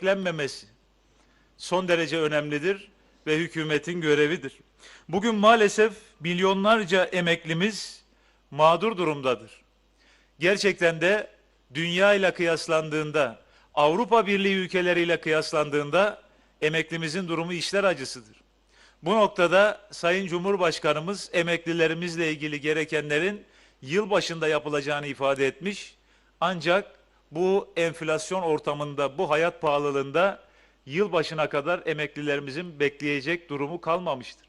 beklenmemesi son derece önemlidir ve hükümetin görevidir. Bugün maalesef milyonlarca emeklimiz mağdur durumdadır. Gerçekten de dünya ile kıyaslandığında, Avrupa Birliği ülkeleriyle kıyaslandığında emeklimizin durumu işler acısıdır. Bu noktada Sayın Cumhurbaşkanımız emeklilerimizle ilgili gerekenlerin yıl başında yapılacağını ifade etmiş. Ancak bu enflasyon ortamında, bu hayat pahalılığında yıl başına kadar emeklilerimizin bekleyecek durumu kalmamıştır.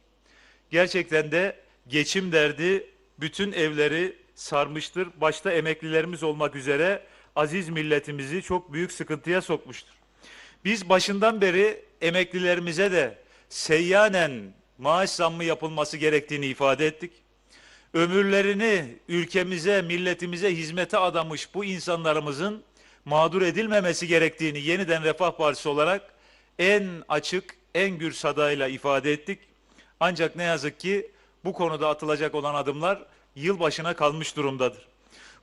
Gerçekten de geçim derdi bütün evleri sarmıştır. Başta emeklilerimiz olmak üzere aziz milletimizi çok büyük sıkıntıya sokmuştur. Biz başından beri emeklilerimize de seyyanen maaş zammı yapılması gerektiğini ifade ettik. Ömürlerini ülkemize, milletimize hizmete adamış bu insanlarımızın mağdur edilmemesi gerektiğini yeniden Refah Partisi olarak en açık, en gür sadayla ifade ettik. Ancak ne yazık ki bu konuda atılacak olan adımlar yılbaşına kalmış durumdadır.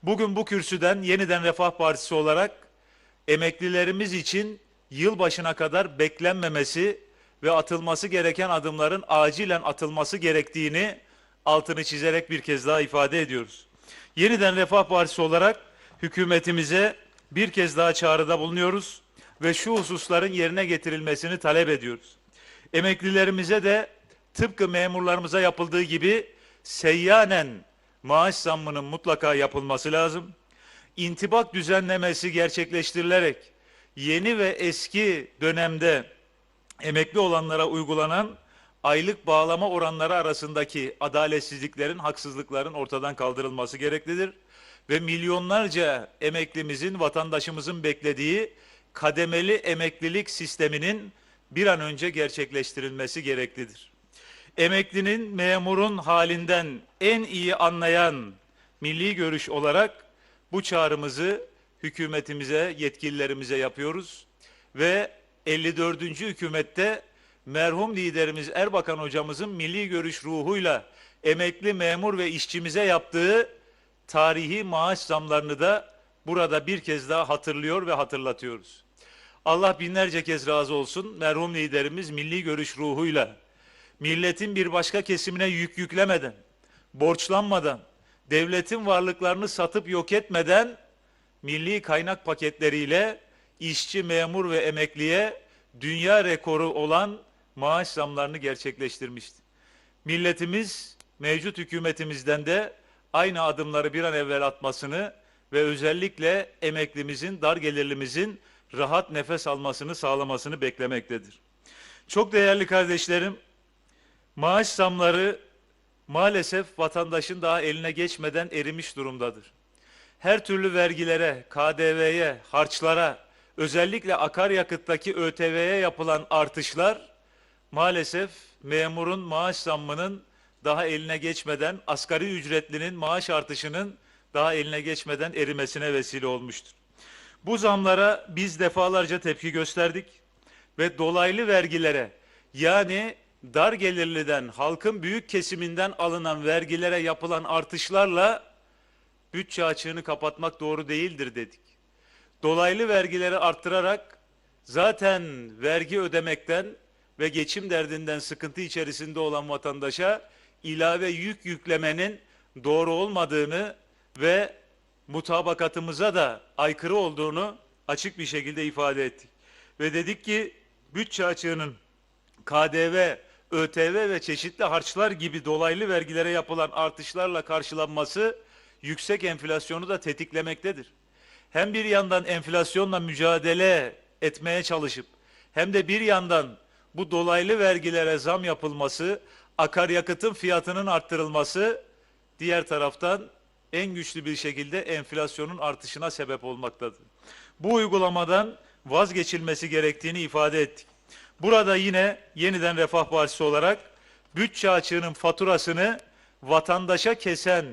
Bugün bu kürsüden yeniden Refah Partisi olarak emeklilerimiz için yılbaşına kadar beklenmemesi ve atılması gereken adımların acilen atılması gerektiğini altını çizerek bir kez daha ifade ediyoruz. Yeniden Refah Partisi olarak hükümetimize bir kez daha çağrıda bulunuyoruz ve şu hususların yerine getirilmesini talep ediyoruz. Emeklilerimize de tıpkı memurlarımıza yapıldığı gibi seyyanen maaş zammının mutlaka yapılması lazım. İntibak düzenlemesi gerçekleştirilerek yeni ve eski dönemde emekli olanlara uygulanan aylık bağlama oranları arasındaki adaletsizliklerin, haksızlıkların ortadan kaldırılması gereklidir. Ve milyonlarca emeklimizin, vatandaşımızın beklediği kademeli emeklilik sisteminin bir an önce gerçekleştirilmesi gereklidir. Emeklinin, memurun halinden en iyi anlayan milli görüş olarak bu çağrımızı hükümetimize, yetkililerimize yapıyoruz ve 54. hükümette merhum liderimiz Erbakan hocamızın milli görüş ruhuyla emekli memur ve işçimize yaptığı tarihi maaş zamlarını da burada bir kez daha hatırlıyor ve hatırlatıyoruz. Allah binlerce kez razı olsun. Merhum liderimiz milli görüş ruhuyla milletin bir başka kesimine yük yüklemeden, borçlanmadan, devletin varlıklarını satıp yok etmeden milli kaynak paketleriyle işçi, memur ve emekliye dünya rekoru olan maaş zamlarını gerçekleştirmişti. Milletimiz mevcut hükümetimizden de aynı adımları bir an evvel atmasını ve özellikle emeklimizin, dar gelirlimizin rahat nefes almasını sağlamasını beklemektedir. Çok değerli kardeşlerim, maaş zamları maalesef vatandaşın daha eline geçmeden erimiş durumdadır. Her türlü vergilere, KDV'ye, harçlara, özellikle akaryakıttaki ÖTV'ye yapılan artışlar maalesef memurun maaş zammının daha eline geçmeden, asgari ücretlinin maaş artışının daha eline geçmeden erimesine vesile olmuştur. Bu zamlara biz defalarca tepki gösterdik ve dolaylı vergilere yani dar gelirliden, halkın büyük kesiminden alınan vergilere yapılan artışlarla bütçe açığını kapatmak doğru değildir dedik. Dolaylı vergileri arttırarak zaten vergi ödemekten ve geçim derdinden sıkıntı içerisinde olan vatandaşa ilave yük yüklemenin doğru olmadığını ve mutabakatımıza da aykırı olduğunu açık bir şekilde ifade ettik. Ve dedik ki bütçe açığının KDV, ÖTV ve çeşitli harçlar gibi dolaylı vergilere yapılan artışlarla karşılanması yüksek enflasyonu da tetiklemektedir. Hem bir yandan enflasyonla mücadele etmeye çalışıp hem de bir yandan bu dolaylı vergilere zam yapılması, akaryakıtın fiyatının arttırılması diğer taraftan en güçlü bir şekilde enflasyonun artışına sebep olmaktadır. Bu uygulamadan vazgeçilmesi gerektiğini ifade ettik. Burada yine yeniden Refah Partisi olarak bütçe açığının faturasını vatandaşa kesen,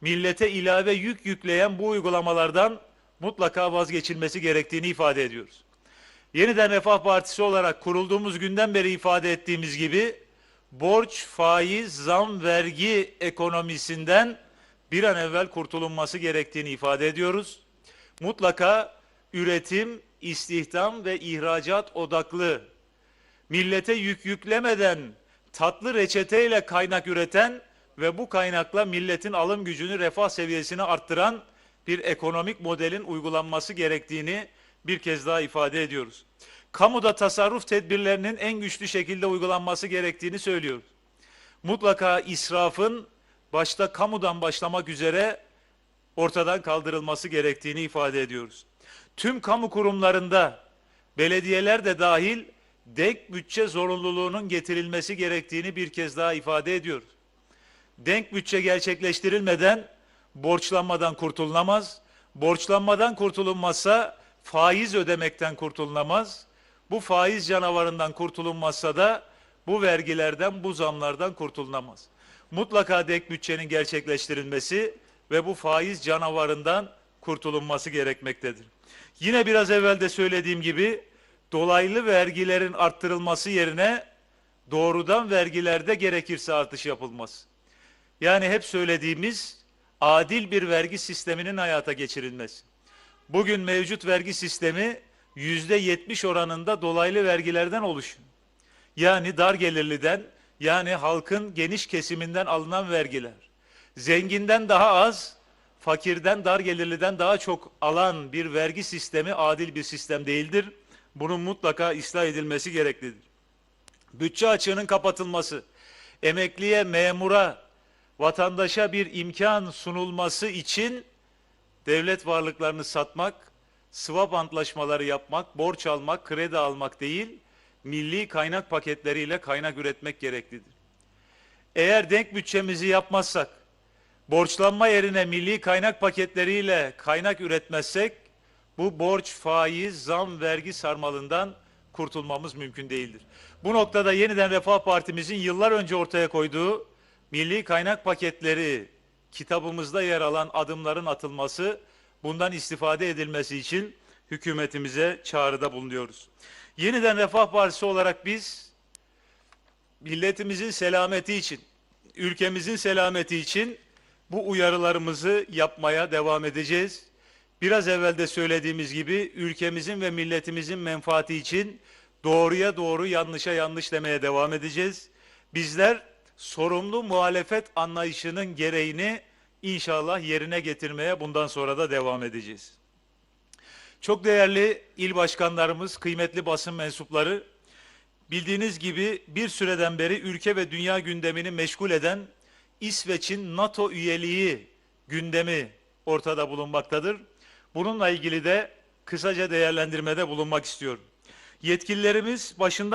millete ilave yük yükleyen bu uygulamalardan mutlaka vazgeçilmesi gerektiğini ifade ediyoruz. Yeniden Refah Partisi olarak kurulduğumuz günden beri ifade ettiğimiz gibi borç, faiz, zam, vergi ekonomisinden bir an evvel kurtulunması gerektiğini ifade ediyoruz. Mutlaka üretim, istihdam ve ihracat odaklı, millete yük yüklemeden tatlı reçeteyle kaynak üreten ve bu kaynakla milletin alım gücünü, refah seviyesini arttıran bir ekonomik modelin uygulanması gerektiğini bir kez daha ifade ediyoruz. Kamuda tasarruf tedbirlerinin en güçlü şekilde uygulanması gerektiğini söylüyoruz. Mutlaka israfın başta kamudan başlamak üzere ortadan kaldırılması gerektiğini ifade ediyoruz. Tüm kamu kurumlarında belediyeler de dahil denk bütçe zorunluluğunun getirilmesi gerektiğini bir kez daha ifade ediyoruz. Denk bütçe gerçekleştirilmeden borçlanmadan kurtulunamaz. Borçlanmadan kurtulunmazsa faiz ödemekten kurtulunamaz. Bu faiz canavarından kurtulunmazsa da bu vergilerden, bu zamlardan kurtulunamaz. Mutlaka denk bütçenin gerçekleştirilmesi ve bu faiz canavarından kurtulunması gerekmektedir. Yine biraz evvel de söylediğim gibi dolaylı vergilerin arttırılması yerine doğrudan vergilerde gerekirse artış yapılması. Yani hep söylediğimiz adil bir vergi sisteminin hayata geçirilmesi. Bugün mevcut vergi sistemi yüzde yetmiş oranında dolaylı vergilerden oluşuyor. Yani dar gelirliden, yani halkın geniş kesiminden alınan vergiler. Zenginden daha az, fakirden, dar gelirliden daha çok alan bir vergi sistemi adil bir sistem değildir. Bunun mutlaka ıslah edilmesi gereklidir. Bütçe açığının kapatılması, emekliye, memura, vatandaşa bir imkan sunulması için devlet varlıklarını satmak, swap antlaşmaları yapmak, borç almak, kredi almak değil, milli kaynak paketleriyle kaynak üretmek gereklidir. Eğer denk bütçemizi yapmazsak, borçlanma yerine milli kaynak paketleriyle kaynak üretmezsek, bu borç, faiz, zam, vergi sarmalından kurtulmamız mümkün değildir. Bu noktada yeniden Refah Partimizin yıllar önce ortaya koyduğu milli kaynak paketleri kitabımızda yer alan adımların atılması, bundan istifade edilmesi için hükümetimize çağrıda bulunuyoruz. Yeniden Refah Partisi olarak biz milletimizin selameti için, ülkemizin selameti için bu uyarılarımızı yapmaya devam edeceğiz. Biraz evvel de söylediğimiz gibi ülkemizin ve milletimizin menfaati için doğruya doğru, yanlışa yanlış demeye devam edeceğiz. Bizler sorumlu muhalefet anlayışının gereğini inşallah yerine getirmeye bundan sonra da devam edeceğiz. Çok değerli il başkanlarımız, kıymetli basın mensupları, bildiğiniz gibi bir süreden beri ülke ve dünya gündemini meşgul eden İsveç'in NATO üyeliği gündemi ortada bulunmaktadır. Bununla ilgili de kısaca değerlendirmede bulunmak istiyorum. Yetkililerimiz başında